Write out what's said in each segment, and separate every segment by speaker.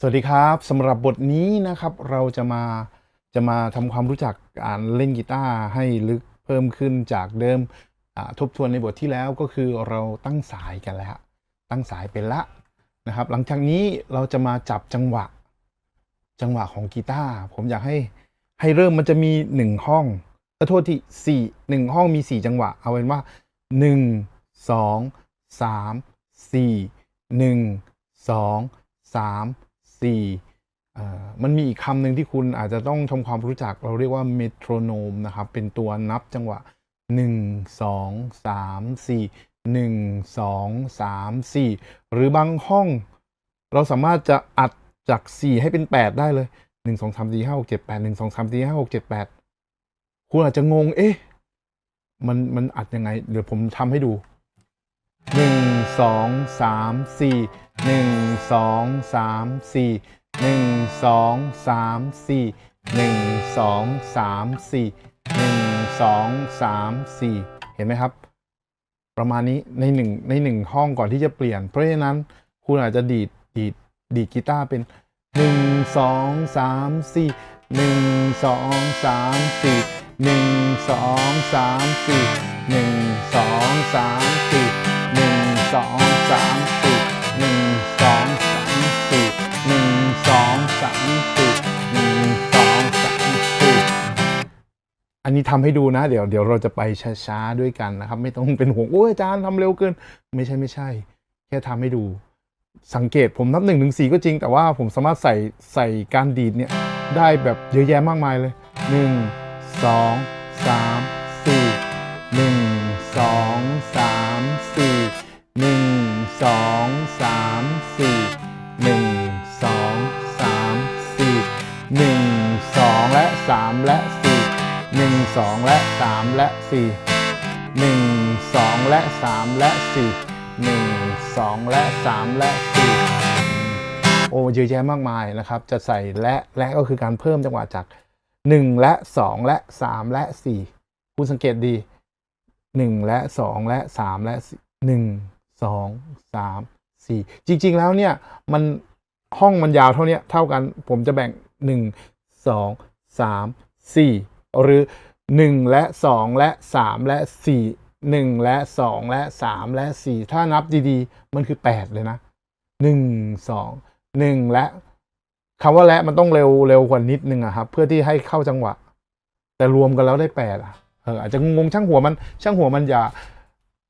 Speaker 1: สวัสดีครับสำหรับบทนี้นะครับเราจะมาจะมาทำความรู้จักการเล่นกีตาร์ให้ลึกเพิ่มขึ้นจากเดิมทบทวนในบทที่แล้วก็คือเราตั้งสายกันแล้ว ตั้งสายเป็นละนะครับ หลังจากนี้เราจะมาจับจังหวะ จังหวะของกีตาร์ผมอยากให้ให้เริ่มมันจะมีหนึ่งห้องขอโทษที่สี่หนึ่งห้องมีสี่จังหวะ เอาเป็นว่าหนึ่งสองสามสี่หนึ่งสองสามสี่เอ่อมันมีอีกคำหนึ่งที่คุณอาจจะต้องทำความรู้จักเราเรียกว่าเมโทรโนมนะครับ เป็นตัวนับจังหวะหนึ่งสองสามสี่หนึ่งสองสามสี่หรือบางห้อง เราสามารถจะอัดจาก 4 ให้เป็น 8 ได้เลย 1 2 3 4 5 6 7 8 1 2 3 4 5 6 7 8 คุณอาจจะงง เอ๊ะ มัน มันอัดยังไง เดี๋ยวผมทำให้ดู 1 2 3 4 1 2 3 4 1 2 3 4 1 2 3 4 1 2 3 4เห็นไหมครับ ประมาณนี้ในหนึ่งในหนึ่งห้องก่อนที่จะเปลี่ยน เพราะฉะนั้นคุณอาจจะดีดดีดดีดกีตาร์เป็นหนึ่งสองสามสี่หนึ่งสองสามสี่หนึ่งสองสามสี่หนึ่งสองสามสี่ สองสามสี่หนึ่งสองสามสี่หนึ่งสองสามสี่หนึ่งสองสามสี่อันนี้ทำให้ดูนะ เดี๋ยวเดี๋ยวเราจะไปช้าๆด้วยกันนะครับ ไม่ต้องเป็นห่วงโอ้ยอาจารย์ทำเร็วเกิน ไม่ใช่ไม่ใช่ แค่ทำให้ดู สังเกตผมนับหนึ่งถึงสี่ก็จริง แต่ว่าผมสามารถใส่ใส่การดีดเนี่ยได้แบบเยอะแยะมากมายเลยหนึ่งสองสามสี่หนึ่งสองสามสี่ หนึ่งสองสามสี่หนึ่งสองสามสี่หนึ่งสองและสามและสี่หนึ่งสองและสามและสี่หนึ่งสองและสามและสี่หนึ่งสองและสามและสี่โอ้เยอะแยะมากมายนะครับ จะใส่และและก็คือการเพิ่มจังหวะจากหนึ่งและสองและสามและสี่คุณสังเกตดีหนึ่งและสองและสามและสี่หนึ่ง สองสามสี่จริง ๆ แล้วเนี่ยมันห้องมันยาวเท่านี้เท่ากันผมจะแบ่งหนึ่งสองสามสี่หรือหนึ่งและสองและสามและสี่หนึ่งและสองและสามและสี่ถ้านับดีๆ มันคือแปดเลยนะหนึ่งสองหนึ่งและคำว่าและมันต้องเร็วเร็วกว่านิดนึงอะครับ เพื่อที่ให้เข้าจังหวะ แต่รวมกันแล้วได้แปดอะเอออาจจะงงช่างหัวมันช่างหัวมันอย่า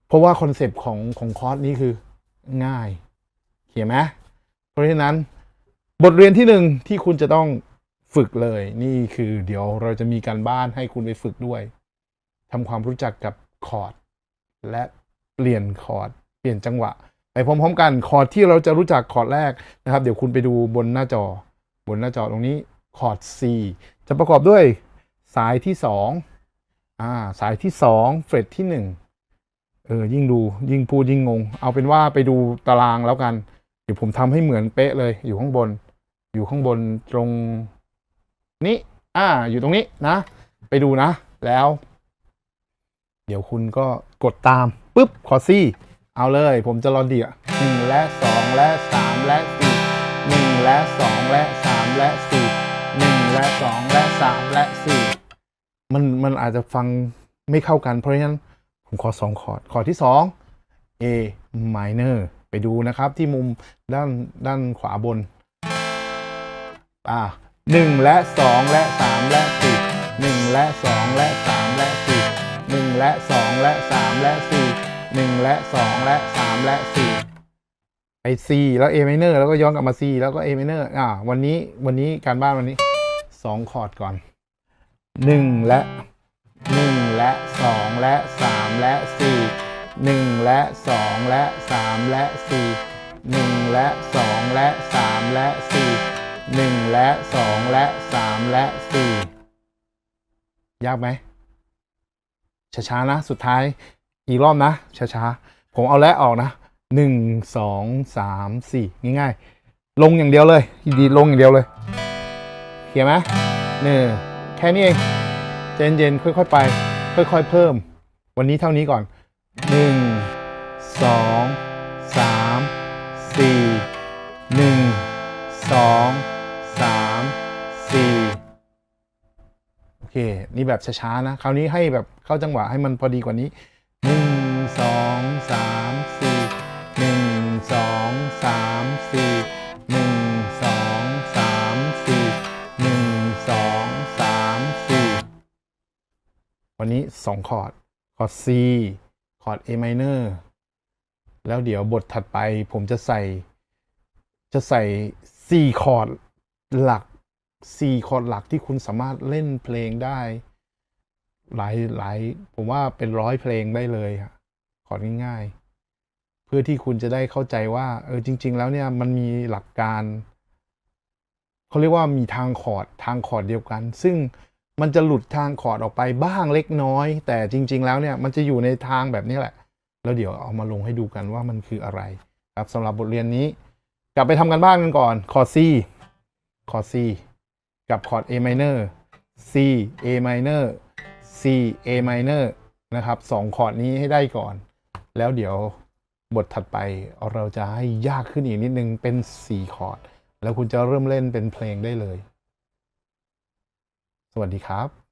Speaker 1: เพราะว่าคอนเซปต์ของของคอร์สนี้คือง่ายเขียนไหมเพราะฉะนั้นบทเรียนที่หนึ่งที่คุณจะต้องฝึกเลย นี่คือเดี๋ยวเราจะมีการบ้านให้คุณไปฝึกด้วยทำความรู้จักกับคอร์ดและเปลี่ยนคอร์ดเปลี่ยนจังหวะไปพร้อมๆกันคอร์ดที่เราจะรู้จักคอร์ดแรกนะครับ เดี๋ยวคุณไปดูบนหน้าจอ บนหน้าจอตรงนี้คอร์ด C จะประกอบด้วยสายที่สองอ่าสายที่สองเฟรตที่หนึ่ง เออยิ่งดูยิ่งพูดยิ่งงง เอาเป็นว่าไปดูตารางแล้วกัน เดี๋ยวผมทำให้เหมือนเป๊ะเลย อยู่ข้างบน อยู่ข้างบนตรงนี้ อ่า อยู่ตรงนี้นะ ไปดูนะ แล้ว เดี๋ยวคุณก็กดตามปุ๊บขอซี่ เอาเลย ผมจะรอเดียหนึ่งและสองและสามและสี่หนึ่งและสองและสามและสี่หนึ่งและสองและสามและสี่มันมันอาจจะฟังไม่เข้ากันเพราะฉะนั้น ผมขอสองคอร์ดคอร์ดที่สอง A minor ไปดูนะครับที่มุมด้านด้านขวาบน อ่าหนึ่งและสองและสามและสี่หนึ่งและสองและสามและสี่หนึ่งและสองและสามและสี่หนึ่งและสองและสามและสี่ไป C แล้ว A minor แล้วก็ย้อนกลับมา C แล้วก็ A minor อ่าวันนี้วันนี้การบ้านวันนี้สองคอร์ดก่อนหนึ่งและหนึ่งและส และสามและสี่หนึ่งและสองและสามและสี่หนึ่งและสองและสามและสี่หนึ่งและสองและสามและสี่ยากไหมช้าๆนะ สุดท้ายอีกรอบนะช้าๆผมเอาและออกนะหนึ่งสองสามสี่ง่ายๆ ลงอย่างเดียวเลย ดีลงอย่างเดียวเลยเขียนไหมเนี่ยแค่นี้เองใจเย็นๆ ค่อยๆ ไป ค่อยๆเพิ่ม วันนี้เท่านี้ก่อน 1 2 3 4 1 2 3 4โอเค นี่แบบช้าๆนะ คราวนี้ให้แบบเข้าจังหวะให้มันพอดีกว่านี้ 2 คอร์ด คอร์ด C คอร์ด A minor แล้วเดี๋ยวบทถัดไปผมจะใส่ จะใส่ 4 คอร์ดหลัก 4 คอร์ดหลักที่คุณสามารถเล่นเพลงได้ หลายหลายผมว่าเป็นร้อยเพลงได้เลยคอร์ดง่ายๆ เพื่อที่คุณจะได้เข้าใจว่า เออจริง ๆ แล้วเนี่ยมันมีหลักการเขาเรียกว่ามีทางคอร์ดทางคอร์ดเดียวกัน ซึ่ง มันจะหลุดทางคอร์ดออกไปบ้างเล็กน้อย แต่จริง ๆ แล้วเนี่ยมันจะอยู่ในทางแบบนี้แหละ แล้วเดี๋ยวเอามาลงให้ดูกันว่ามันคืออะไรครับสำหรับบทเรียนนี้ กลับไปทำกันบ้านกันก่อนคอร์ด C คอร์ด C กับคอร์ด A minor C A minor C A minor นะครับสองคอร์ดนี้ให้ได้ก่อน แล้วเดี๋ยวบทถัดไปเราจะให้ยากขึ้นอีกนิดนึงเป็น 4 คอร์ด แล้วคุณจะเริ่มเล่นเป็นเพลงได้เลย สวัสดีครับ